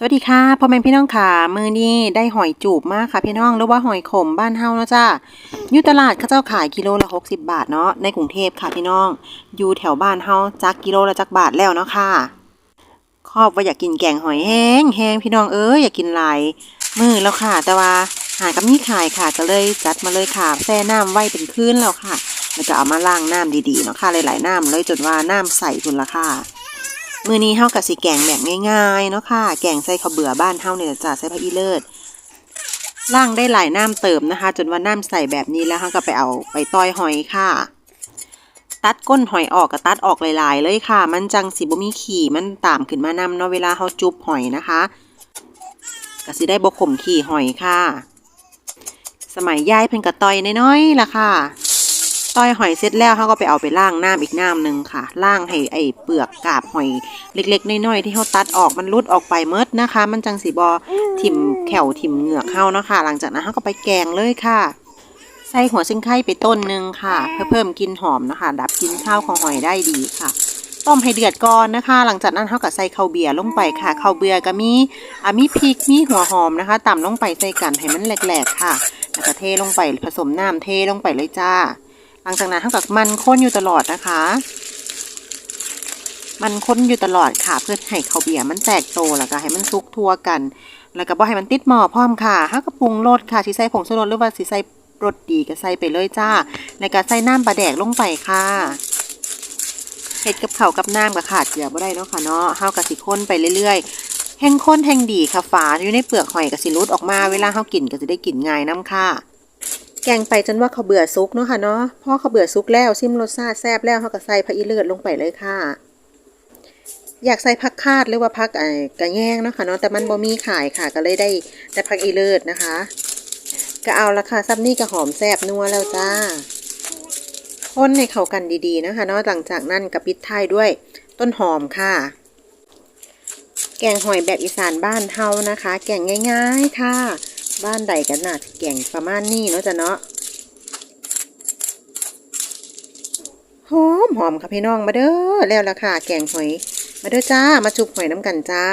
สวัสดีค่ะพ่อแม่พี่น้องค่ะมือนี้ได้หอยจูบมากค่ะพี่น้องหรือว่าหอยขมบ้านเฮาเนาะจ้าอยู่ตลาดเขาเจ้าขายกิโลละ60 บาทเนาะในกรุงเทพค่ะพี่น้อง อยู่แถวบ้านเฮาจักกิโลละจักบาทแล้วเนาะค่ะครอบว่าอยากกินแกงหอยแห้งแห้งพี่น้องเอ้ยอยากกินหลายมือแล้วค่ะ แต่ว่าหากับมีขายค่ะก็เลยจัดมาเลยค่ะแช่น้ำไว้เป็นคืนแล้วค่ะแล้วก็เอามาล้างน้ำดีๆเนาะค่ะหลายๆน้ำเลยจนว่าน้ำใสคุณละค่ะ มือนี้เฮากับสิแกงแบบง่ายๆเนาะค่ะ แกงใส่ข้าวเบื่อบ้านเฮาเนี่ยจ้ะใส่ผักอีเลิศล่างได้หลายน้ำเติมนะคะ จนว่าน้ำใส่แบบนี้แล้วเฮาก็ไปเอาไปต้อยหอยค่ะ ตัดก้นหอยออกก็ตัดออกหลาย ๆ เลยค่ะ มันจังสิบ่มีขี่มันตามขึ้นมานำเนาะเวลาเฮาจุบหอยนะคะก็สิได้บ่ขมขี่หอยค่ะ สมัยยายเพิ่นก็ต้อยน้อยๆล่ะค่ะ ต้อยหอยเสร็จแล้วเขาก็ไปเอาไปล้างน้ำอีกน้ำหนึ่งค่ะล้างให้ไอ้เปลือกกาบหอยเล็กๆน้อยๆที่เขาตัดออกมันรุดออกไปเมดนะคะ มันจังสีบอถิ่มแขวถิ่มเหงือกเข้าเนาะค่ะหลังจากนั้นเขาก็ไปแกงเลยค่ะใส่หัวซิงไข่ไปต้นหนึ่งค่ะ เพื่อเพิ่มกลิ่นหอมนะคะ ดับกลิ่นข้าวของหอยได้ดีค่ะต้มให้เดือดก่อนนะคะ หลังจากนั้นเขาก็ใส่ข้าวเบียร์ลงไปค่ะข้าวเบียร์ก็มีอะมีพริกมีหัวหอมนะคะต่ำลงไปใส่กันให้มันแหลกๆค่ะแล้วก็เทลงไปผสมน้ำเทลงไปเลยจ้า ลังจากนั้นเท่ากับมันข้นอยู่ตลอดนะคะ มันข้นอยู่ตลอดค่ะ เพื่อให้ข้าวเบียร์มันแตกโตแล้วก็ให้มันซุกทั่วกัน แล้วก็บ่ให้มันติดหม้อพร้อมค่ะห้ากระปรุงรสค่ะสิใส่ผงชูรสหรือว่าสิใส่รสดีก็ใส่ไปเลยจ้า แล้วก็ใส่น้ำปลาแดกลงไปค่ะเห็ดกับเข่ากับน้ำกับขาดเกลือบ่ได้เนาะค่ะเนาะเฮากับสิข้นไปเรื่อยๆ แห้งข้นแห้งดีค่ะฝาอยู่ในเปลือกหอยกับสิรุดออกมาเวลาเฮากินก็จะได้กินง่ายน้ำค่ะ แกงไปจนว่าเขาเบื่อซุกเนาะค่ะเนาะพอเขาเบื่อซุกแล้วชิมรสชาติแซ่บแล้วเขาก็ใส่ผักอีเลือดลงไปเลยค่ะ อยากใส่ผักคาดหรือว่าผักไอ้กระแยงเนาะค่ะเนาะแต่มันบ่มีขายค่ะ ก็เลยได้แต่ผักอีเลือดนะคะ ก็เอาละค่ะซับนี่ก็หอมแซ่บนัวแล้วจ้าคนให้เข้ากันดีๆนะคะเนาะหลังจากนั้นก็ปิดท้ายด้วยต้นหอมค่ะ แกงหอยแบบอีสานบ้านเฮานะคะ แกงง่าย ๆค่ะ บ้านใดกันนาแกงประมาณนี้เนาะจ้ะเนาะหอมหอมค่ะพี่น้องมาเด้อแล้วละค่ะแกงหอย มาเด้อจ้ามาจุบหอยน้ำกันจ้า